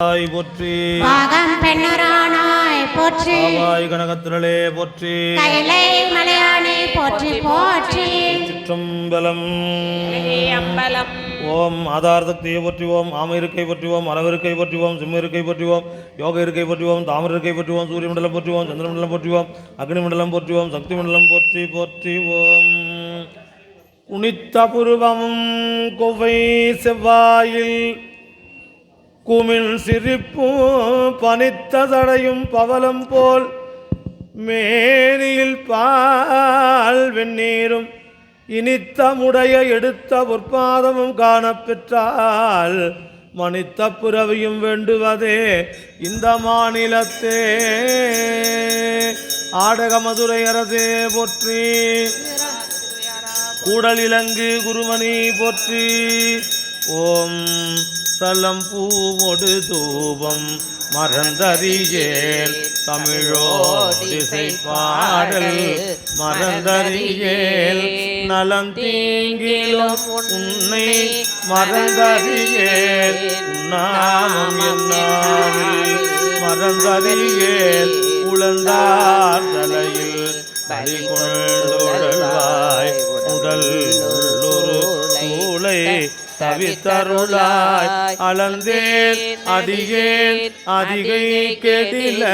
தாய் போற்றி. பாகம் பெண்ணுரானாய் போற்றி. ஆவாய் கனகத்திரளே போற்றி. கைலை மலையானே போற்றி போற்றி சிற்றம்பலம். அம்பலம். ஓம் ஆதார சக்தியை போற்றுவோம் ஆம இருக்கை போற்றுவோம் அளவிருக்கை போற்றுவோம் சிம்ம இருக்கை போற்றுவோம் யோக இருக்கை போற்றுவோம் தாமர இருக்கை போற்றுவோம் சூரிய மண்டலம் போற்றுவோம் சந்திர மண்டலம் போற்றுவோம் அக்னி மண்டலம் போற்றுவோம் சக்தி மண்டலம் போற்றி போற்றி ஓம் உனித்த புருவமும் கொவ்வை செவ்வாயில் குமிழ் சிரிப்பும் பனித்த தடையும் போல் மேனியில் பால் வெந்நீரும் இனித்தமுடைய எடுத்த பொற்பாதமும் காணப்பெற்றால் மனித்த புறவியும் வேண்டுவதே இந்த மாநிலத்தே. ஆடக மதுரை அரசே போற்றி. கூடல் இலங்கு குருமணி போற்றி. ஓம் சலம் பூவோடு தூபம் மறந்தறியேன். தமிழோடிசை பாடல் மறந்தறியேல். நலம் தீங்கிலும் உன்னை மறந்தறியேல் நாமம் என்னாவில் மறந்தறியேல் உழந்தார் தலையில் பலி கொண்டுழல்வாய் உடல் உள்ளொரு தூளை தவித்தருளாய் அளந்தேன் அடியேன் அதிகை கெடில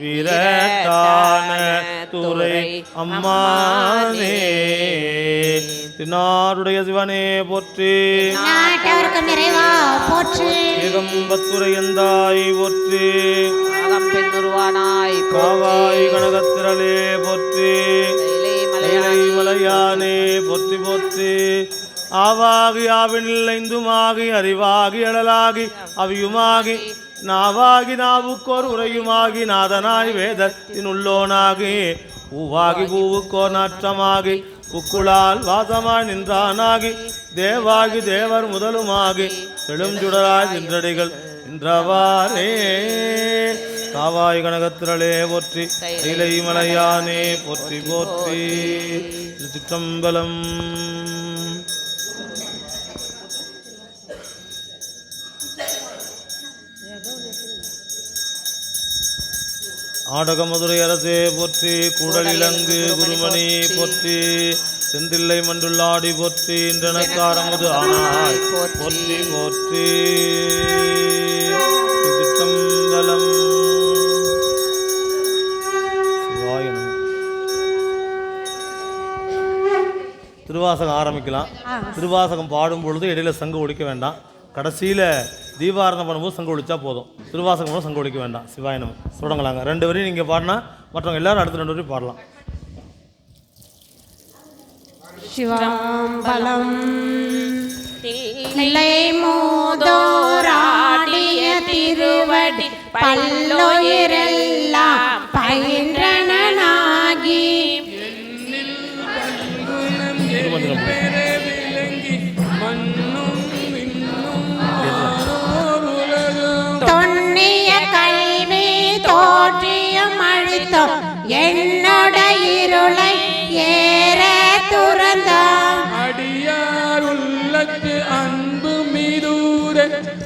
விரட்டான துறை அம்மானே. தினாருடைய சிவனே போற்றி. நிறைவா போற்றி. ஏகம்பத்துரையந்தாய் போற்றி. பெண்ணுருவானாய் காவாய் கனகத்திரளே போற்றி. மலையானே போற்றி போற்றி. ஆவாகி ஆவினில் ஐந்துமாகி அறிவாகி அழலாகி அவியுமாகி நாவாகி நாவுக்கோர் உரையுமாகி நாதனாய் வேதத்தின் உள்ளோனாகி பூவாகி பூவுக்கோர் நாற்றமாகி புக்குளால் வாசமாய் நின்றானாகி தேவாகி தேவர் முதலுமாகி செழுஞ்சுடராய் நின்றடிகள் நின்றவாறே. காவாய் கனகத்திரளே போற்றி கைலை மலையானே போற்றி. போற்றி. திருச்சிற்றம்பலம். ஆடக மதுரை அரசே போற்றி. கூடல் இலங்கு குருமணி போற்றி. செந்தில்லை மண்டுள்ளாடி போற்றி. இன்றனக்காரமுது ஆனாய் போற்றி போற்றி. திருவாசகம் ஆரம்பிக்கலாம். திருவாசகம் பாடும் பொழுது இடையில சங்கு ஒழிக்க வேண்டாம். கடைசியில் தீபாரணம் பண்ணும்போது சங்கு ஒழிச்சா போதும். திருவாசகம் பண்ணும் சங்கு ஒழிக்க வேண்டாம். சிவாயனம் நமः. தொடங்கலாங்க ரெண்டு வரையும் நீங்கள் பாடினா மற்றவங்க எல்லாரும் அடுத்த ரெண்டு வரையும் பாடலாம். சிவாம்பலம். இல்லை திருவடி பல்லுயிரெல்லாம் பயின்றனாகி என்னோட இருளை ஏற துறந்தோம் அடியார் உள்ளத்து அன்பு மீதூர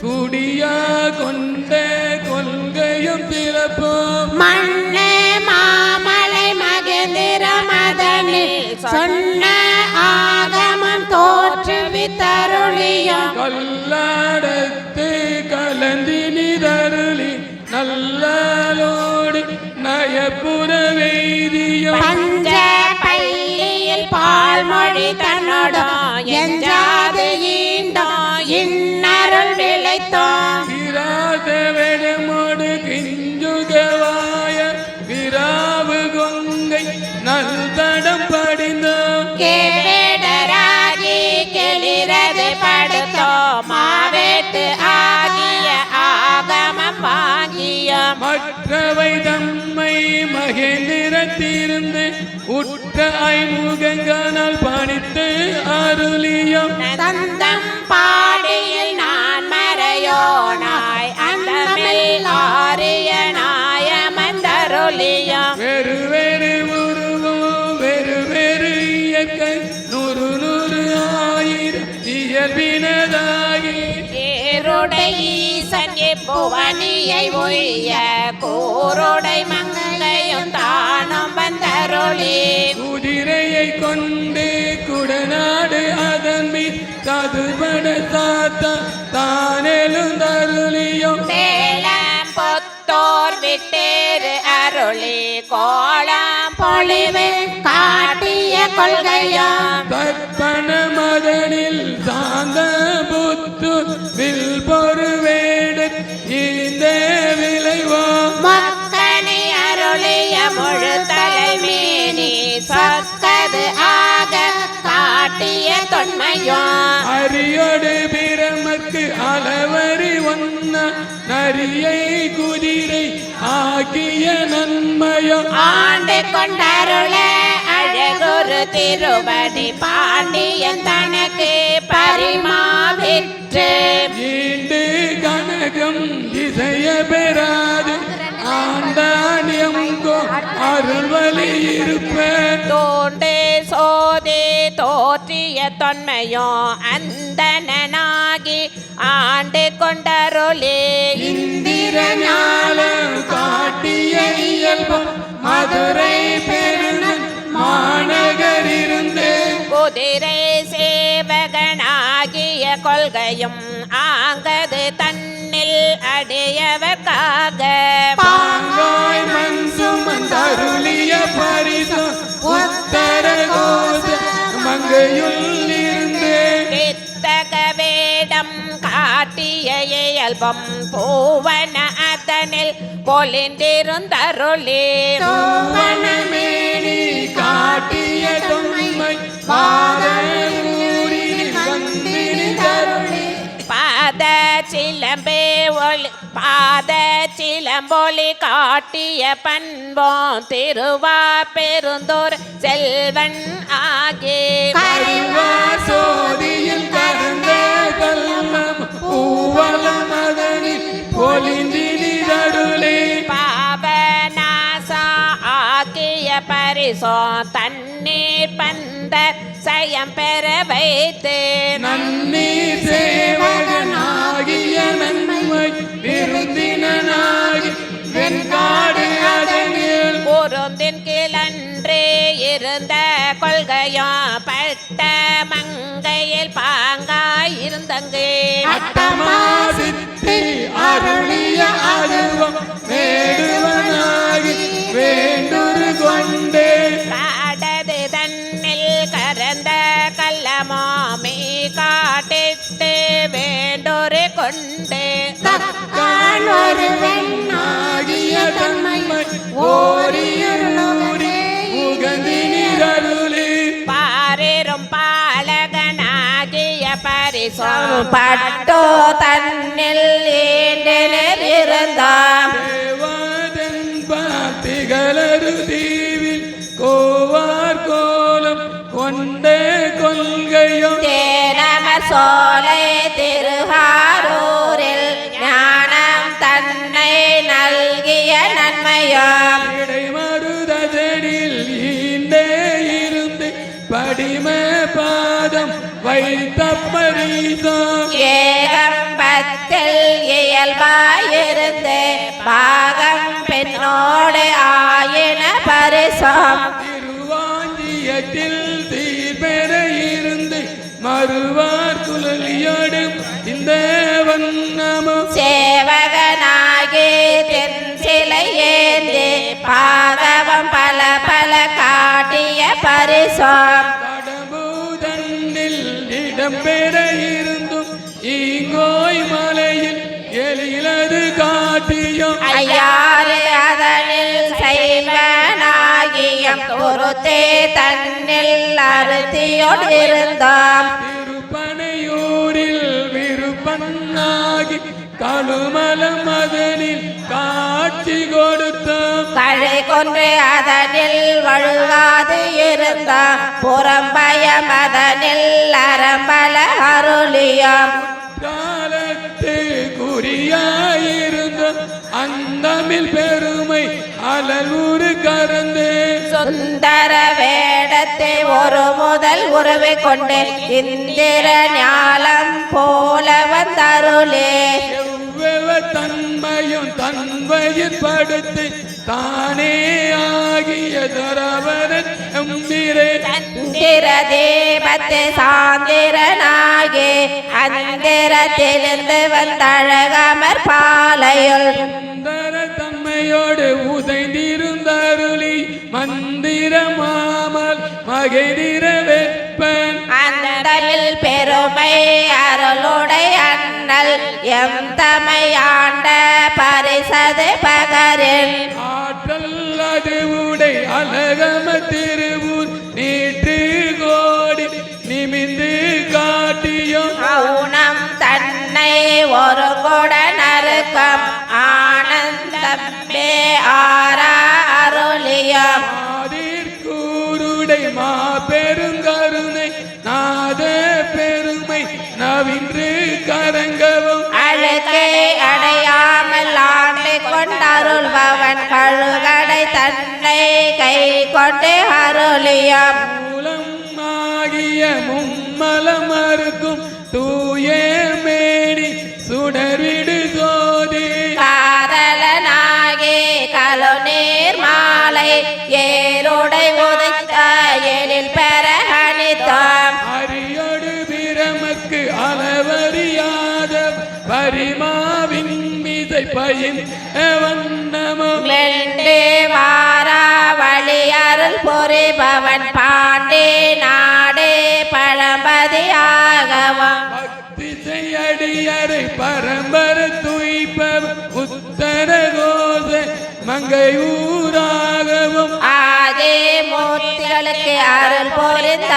குடியா கொண்ட கொள்கையும் பிறப்போம். மண்ணே மாமலை மகேந்திர மதனில் சொன்ன ஆகமம் தோற்றுவித்தருளியும் கல்லாடத்து கலந்தினிதருளி நல்லோடு நயப்புற வேதியம் பஞ்ச பள்ளியில் பால்மொழி தன்னோடும் எஞ்சாது ஈண்டோம் இன்னருள் விளைத்தோம் கிராதவடமோடு கிஞ்சுகவாய விராவு கொங்கை நல்தடம் படிந்தோம் கேடராகி கெளிரது படுத்தோம் மாவேட்டு ஆகிய ஆகமம் வாங்கியோம் மற்றவை தம்மை மகேந்திரத்திருந்து உற்ற ஐமுகங்களால் பணித்து அருளியம். தந்தம் பாடியில் நான் மறையோனாய் அந்தமில் ஆரிய நாயமந்தருளியம். வெறு வெறு உருவம் வெறு வெறு இயற்கை நூறு நூறு ஆயிரம் இயல்பினதாகி. ஏருடைய ஈசன் இப்புவனியை உய்ய கூரோடை தானும் வந்தருளி குதிரையை கொண்டு குடநாடு அதன் மீது ததுபட தாத்தா தானெழுந்தருளியும் வேளம் பொத்தோர் விட்டேறு அருளி கோலம் பொழிவு காட்டிய கொள்கையும். தர்ப்பண மதனில் சாந்த சொற்கது ஆக காட்டிய தொன்மையும் அரியோடு பிரமக்கு அளவரி ஒன்ன நரியை குதிரை ஆக்கிய நன்மையும் ஆண்டு கொண்டருள அழகுரு திருவடி பாண்டியன் தனக்கு பரிமாவிற்று ஈண்டு கனகம் இசைய பெறாது. ஆண்டானியங்கோ அருள்வழி இருப்பேன் தோண்டு சோதி தோற்றிய தொன்மையும் அந்தனாகி ஆண்டு கொண்டருளே. இந்திர ஞானம் காட்டிய இயல்பம் மதுரை பெருநன் மாநகர் இருந்து குதிரை சேவகனாகிய கொள்கையும் ஆங்கது தன்னில் அடையவர்க்காக பரிசும் உத்தர கோச மங்கையுள் இருந்து வித்தக வேடம் காட்டிய இயல்பம் பூவன அதனில் பொலிந்திருந்தருளே. தோவனமேனி காட்டிய தொன்மை பாத சிலம்பே ஒளி பாத சிலம்பொலி காட்டிய பண்போம். திருவா பெருந்தோர் செல்வன் ஆகே. சோதியில் கருந்த கல்லம் பூவலம் அதனில் பொலிந்தினி தருளி பாபநாசா ஆக்கிய பரிசோ தண்ணீர் பந்த சயம் பெற வைத்து நன்னீர் சேவகனாகிய பாங்காய் இருந்தங்கே அட்டமாசித்தி அருளிய அருவம் வேடுவனாகி வேண்டுரு கொண்டே. காடது தன்னில் கரந்த கள்ளமோ மீ காட்டிட்டு வேண்டொரு கொண்டு. தக்கான் தன்மை பரிசோ பட்டோ தன்னில் ஈண்டினர் இருந்தாம் தேவாதன் பார்த்திகளரு தீவில் கோவார் பாகம் பெண்ணோடு ஆயின பரிசம். திருவாஞ்சியத்தில் தீர்பெற இருந்து மறுவார் குழலியோடும் இந்த வண்ணமும். சேவகனாகி தென் சிலை ஏந்தி பாதவம் பல பல காட்டிய பரிசம். கடம்பூதனில் இடம்பெற இருந்தும் ஈங்கோய் மலையில் எழிலது காட்டியும் ஐயாறு அதனில் செய்வனாகியம் துருத்தே தன்னில் அறுத்தியோடு இருந்தாம் திருப்பனையூரில் விருப்பன்னாகி கழுமலம் அதனில் காட்சி கொடுத்தோம். கழை கொன்று அதனில் வழுவாது இருந்தாம். புறம்பயம் அதனில் அறம்பல அருளியம். காலத்து குறியாயிருந்த அந்தமில் பெருமை அலலூரு கறந்தே சுந்தர வேடத்தை ஒரு முதல் உறவை கொண்டு இந்திர ஞாலம் போல வந்தருளே வயிர் படுத்து தானே ஆகிய துறவரன் சந்திர தீபத்து சாந்திரனாகி அந்திரத்திலிருந்து வந்தழகமர் பாலையுள். தம்மையோடு உதைந்திருந்தருளி மந்திரமாமல் மகிழ்ந்திர வெப்பன். அந்தமில் பெருமை அருளுடை அண்ணல் எம் தமையாண்ட பரிசது பகரில். ஆற்றல் அது உடை அழகம திருவூர் நீட்டு கோடி நிமிந்து காட்டியும் மௌனம் தன்னை ஒரு கொட ஆரா அருளியம் ஆதிர்கூருடை மா பெருங்கருணை நாத பெருமை நவின்று கரங்கவும் அழுகை அடையாமல் ஆண்டு கொண்டருள்பவன் கழுகடை தன்னை கை கொண்டு அருளியம். மூலம் ஆகிய மும்மலம் மறுக்கும் தூய பரிமாவின் மீதை பயின் வண்ணமும் மெண்டு வாரா வழி அருள் புரிபவன் பாண்டி நாடு பழம்பதியாகவும். பக்தி செய்யடியரை பரம்பர துய்ப்பவ உத்தர கோச மங்கை ஊராகவும். ஆதி மூர்த்திகளுக்கு அருள் புரிந்தருளி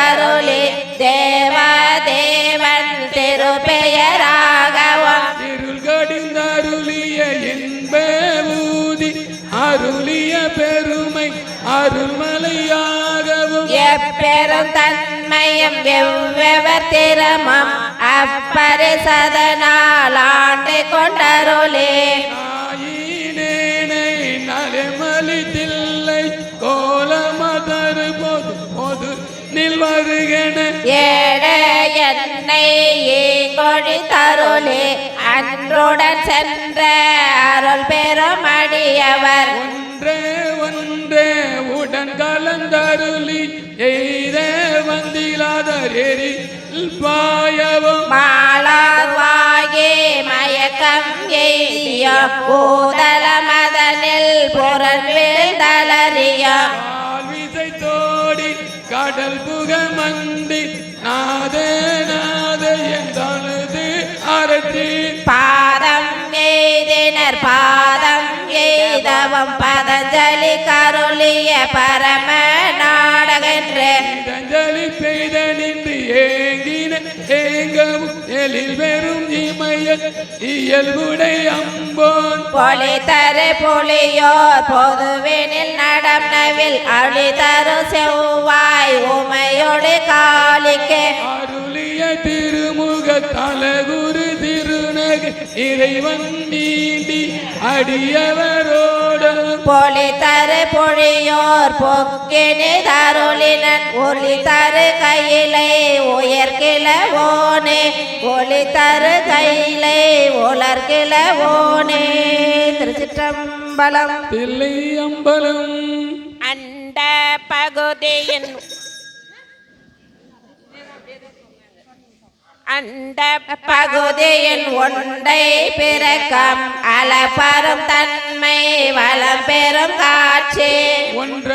எப்பெரும் தன்மையும் வெவ்வெவர் திறமம் அப்பரிசதனால் ஆண்டு கொண்டருளே. நாயினேனை நலமளித்தில்லை கோலமதரு போது பொது நில் வருகன ஏழ என்னை கொழி தருளே அன்றுடன் சென்ற அருள் பெரும் அடியவர். ஒன்றே ஒன்றே உடன் கலந்தருளி எரி பாயவும் மாளாவாகி மயக்கம் எய்திய பூதல மதனில் புறன் வீழ்தலறிய விசை தோடி கடல் புக மண்டி நாத நாத என்றது அரட்டி பாதம் எய்தினர் பாதம் எய்தவம் பதஞ்சலி கருளிய பரம பெய்த நின்று ஏங்கின ஏங்கவும் எழில் வெறும் இமய இயல்புடை அம்போன். பொலி தரு புலியோர் பொதுவினில் நடம் நவில். அழி தரு செவ்வாய் உமையொடு காலிக்கு அருளிய திருமுக தலகுரு திருநக. இறைவன் நீண்டி அடியவரோடு பொலி தரு பொழியோர் பொக்கினி தருளினன் ஒளி தரு கையிலை உயர்கிழவோனே ஒளி தரு கையிலை உலர்கிழவோனே திருச்சிற்றம்பலம். தில்லை அம்பலம் அந்த பகுதியின் அந்த பகுதியின் ஒன்றை பிறக்கம். அலப்பரும் தன்மை வளம் பெறும் காட்சி. ஒன்ற